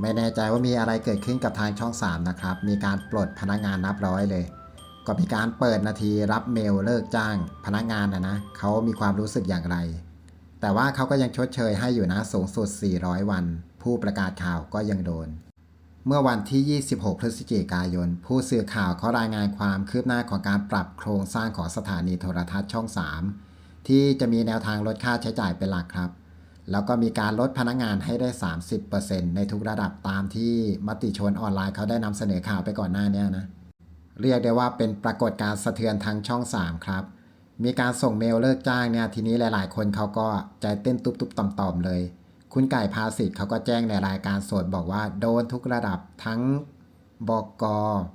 ไม่แน่ใจว่ามีอะไรเกิดขึ้นกับทางช่อง 3 นะครับ มีการปลดพนักงานนับร้อยเลย ก็มีการเปิดนาทีรับเมลเลิกจ้างพนักงานนะนะเขามีความรู้สึกอย่างไร แต่ว่าเขาก็ยังชดเชยให้อยู่นะสูงสุด 400 วัน ผู้ประกาศข่าวก็ยังโดน เมื่อวันที่ 26 พฤศจิกายน ผู้สื่อข่าวเขารายงานความคืบหน้าของการปรับโครงสร้างของสถานีโทรทัศน์ช่อง 3 ที่จะมีแนวทางลดค่าใช้จ่ายเป็นหลักครับ แล้วก็มีการลดพนักงานให้ได้ 30%ในทุกระดับตามที่มติชนออนไลน์เขาได้นำเสนอข่าวไปก่อนหน้านี้นะ เรียกได้ว่าเป็นปรากฏการณ์สะเทือนทางช่อง 3 ครับ มีการส่งเมลเลิกจ้างเนี่ยทีนี้หลาย ๆ คนเขาก็ใจเต้นตุบๆต่อมๆเลย คุณไก่พาสิทธิ์เขาก็แจ้งในรายการสดบอกว่าโดนทุกระดับทั้งบก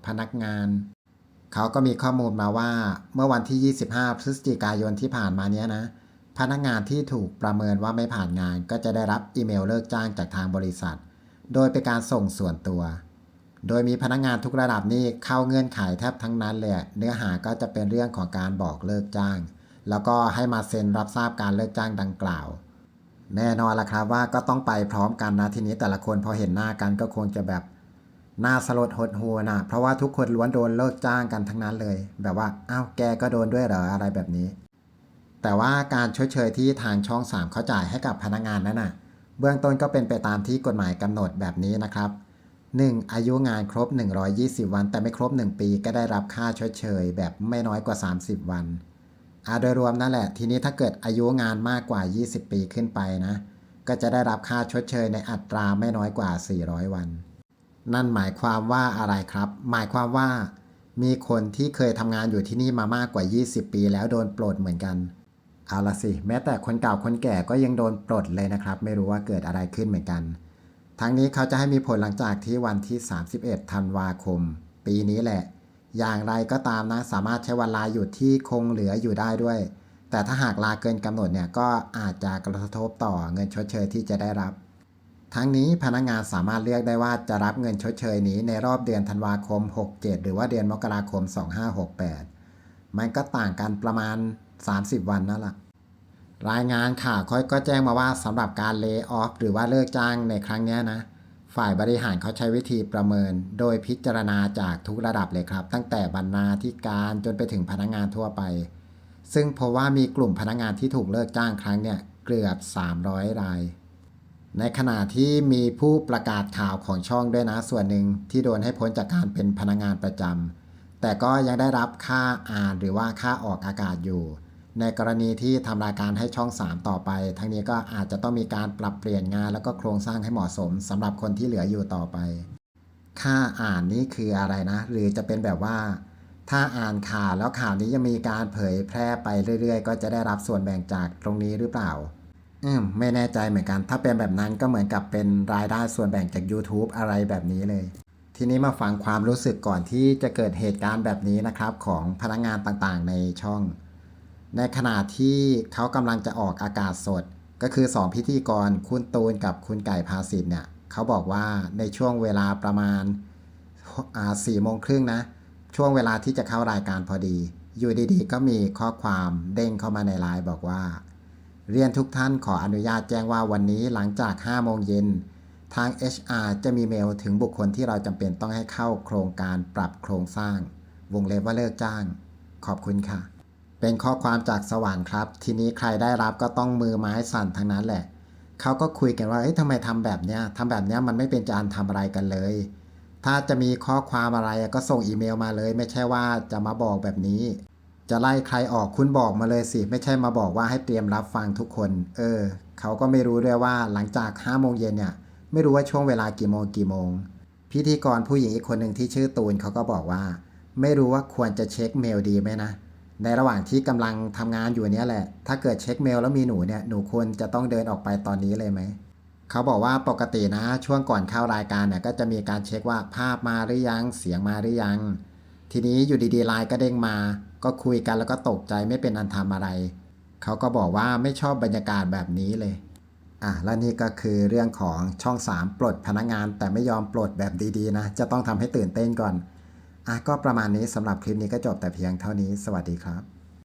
พนักงาน เขาก็มีข้อมูลมาว่าเมื่อวันที่ 25 พฤศจิกายนที่ผ่านมาเนี้ยนะ พนักงานที่ถูกประเมินว่าไม่ผ่านงานก็จะได้รับอีเมลเลิกจ้างจากทางบริษัท โดยเป็นการส่งส่วนตัว โดยมีพนักงานทุกระดับนี่เข้าเงื่อนไขแทบทั้งนั้นเลยเนื้อหาก็จะเป็นเรื่องของการบอกเลิกจ้าง แล้วก็ให้มาเซ็นรับทราบการเลิกจ้างดังกล่าว แน่นอนละครับว่าก็ต้องไปพร้อมกันนะทีนี้แต่ละคนพอเห็นหน้ากันก็คงจะแบบหน้าสลดหดหัวนะเพราะว่าทุกคนล้วนโดนเลิกจ้างกันทั้งนั้นเลย แบบว่าอ้าวแกก็โดนด้วยเหรออะไรแบบนี้ แต่ว่าการชดเชยที่ทางช่อง 3 เขาจ่ายให้กับพนักงานนั้นน่ะ เบื้องต้นก็เป็นไปตามที่กฎหมายกำหนดแบบนี้นะครับ 1. อายุงานครบ 120 วัน แต่ไม่ครบ 1 ปีก็ได้รับค่าชดเชย แบบไม่น้อยกว่า 30 วันอาโดยรวมนั่นแหละ ทีนี้ถ้าเกิดอายุงานมากกว่า 20 ปีขึ้นไปนะ ก็จะได้รับค่าชดเชยในอัตราไม่น้อยกว่า 400 วัน นั่นหมายความว่าอะไรครับ หมายความว่า มีคนที่เคยทำงานอยู่ที่นี่มามากกว่า 20 ปีแล้วโดนปลดเหมือนกัน เอาละสิ แม้แต่คนเก่าคนแก่ก็ยังโดนปลดเลยนะครับ ไม่รู้ว่าเกิดอะไรขึ้นเหมือนกัน ทั้งนี้เขาจะให้มีผลหลังจากที่วันที่ 31 ธันวาคม ปีนี้แหละ อย่างไรก็ตามนะ สามารถใช้วันลาหยุดที่คงเหลืออยู่ได้ด้วย แต่ถ้าหากลาเกินกำหนดเนี่ยก็อาจจะกระทบต่อเงินชดเชยที่จะได้รับ ทั้งนี้พนักงานสามารถเลือกได้ว่าจะรับเงินชดเชยนี้ในรอบเดือนธันวาคม 67 หรือว่าเดือนมกราคม 2568 มันก็ต่างกันประมาณ 30 วันนั่นแหละ รายงานข่าวเขาก็แจ้งมาว่าสำหรับการเลิกออฟหรือว่าเลิกจ้างในครั้งนี้นะ ฝ่ายบริหารเขาใช้วิธีประเมิน โดยพิจารณาจากทุกระดับเลยครับ ตั้งแต่บรรณาธิการจนไปถึงพนักงานทั่วไป ซึ่งเพราะว่ามีกลุ่มพนักงานที่ถูกเลิกจ้างครั้งเนี่ยเกือบ 300 ราย ในขณะที่มีผู้ประกาศข่าวของช่องด้วยนะส่วนหนึ่งที่โดนให้พ้นจากการเป็นพนักงานประจำแต่ก็ยังได้รับค่าอ่านหรือว่าค่าออกอากาศอยู่ ในกรณีที่ทำรายการให้ช่อง 3 ต่อไป ทั้งนี้ก็อาจจะต้องมีการปรับเปลี่ยนงานแล้วก็โครงสร้างให้เหมาะสมสำหรับคนที่เหลืออยู่ต่อไป ค่าอ่านนี่คืออะไรนะ หรือจะเป็นแบบว่า ถ้าอ่านข่าวแล้วข่าวนี้ยังมีการเผยแพร่ไปเรื่อย ๆ ก็จะได้รับส่วนแบ่งจากตรงนี้หรือเปล่า อืมไม่แน่ใจเหมือนกัน ถ้าเป็นแบบนั้นก็เหมือนกับเป็นรายได้ส่วนแบ่งจาก YouTube อะไรแบบนี้เลยทีนี้มาฟังความรู้สึกก่อนที่จะเกิดเหตุการณ์แบบนี้นะครับ ของพนักงานต่างๆ ในช่อง ในขณะที่เขากำลังจะออกอากาศสด ก็คือ 2 พิธีกรคุณตูนกับคุณไก่พาสิทธ์เนี่ยเขาบอกว่าในช่วงเวลาประมาณสี่โมงครึ่งนะ ช่วงเวลาที่จะเข้ารายการพอดี อยู่ดีๆ ก็มีข้อความเด้งเข้ามาในไลน์บอกว่า เรียนทุกท่านขออนุญาตแจ้งว่าวันนี้หลังจาก 5 โมงเย็นทาง HR จะมีเมลถึงบุคคลที่เราจำเป็นต้องให้เข้าโครงการปรับโครงสร้าง วงเล็บว่าเลิกจ้าง ขอบคุณค่ะ เป็นข้อความจากสวรรค์ครับ ทีนี้ใครได้รับก็ต้องมือไม้สั่นทั้งนั้นแหละเขาก็คุยกันว่าเอ้ยทำไมทำแบบเนี้ยทำแบบเนี้ยมันไม่เป็นการทำอะไรกันเลย ถ้าจะมีข้อความอะไรก็ส่งอีเมลมาเลย ไม่ใช่ว่าจะมาบอกแบบนี้ จะไล่ใครออกคุณบอกมาเลยสิ ไม่ใช่มาบอกว่าให้เตรียมรับฟังทุกคน เออเขาก็ไม่รู้ด้วยว่าหลังจาก5โมงเย็นเนี่ยไม่รู้ว่าช่วงเวลากี่โมงกี่โมง พิธีกรผู้หญิงอีกคนหนึ่งที่ชื่อตูนเขาก็บอกว่า ไม่รู้ว่าควรจะเช็คเมลดีไหมนะ ในระหว่างที่กำลังทำงานอยู่เนี้ยแหละ ถ้าเกิดเช็คเมลแล้วมีหนูเนี่ย หนูควรจะต้องเดินออกไปตอนนี้เลยไหม เขาบอกว่าปกตินะ ช่วงก่อนเข้ารายการเนี่ยก็จะมีการเช็คว่าภาพมาหรือยัง เสียงมาหรือยัง ทีนี้อยู่ดีๆไลน์ก็เด้งมา ก็คุยกันแล้วก็ตกใจไม่เป็นอันทำอะไร เขาก็บอกว่าไม่ชอบบรรยากาศแบบนี้เลย อะ แล้วนี่ก็คือเรื่องของช่อง 3 ปลดพนักงานแต่ไม่ยอมปลดแบบดีๆนะ จะต้องทำให้ตื่นเต้นก่อน อะก็ประมาณนี้สำหรับคลิปนี้ก็จบแต่เพียงเท่านี้สวัสดีครับ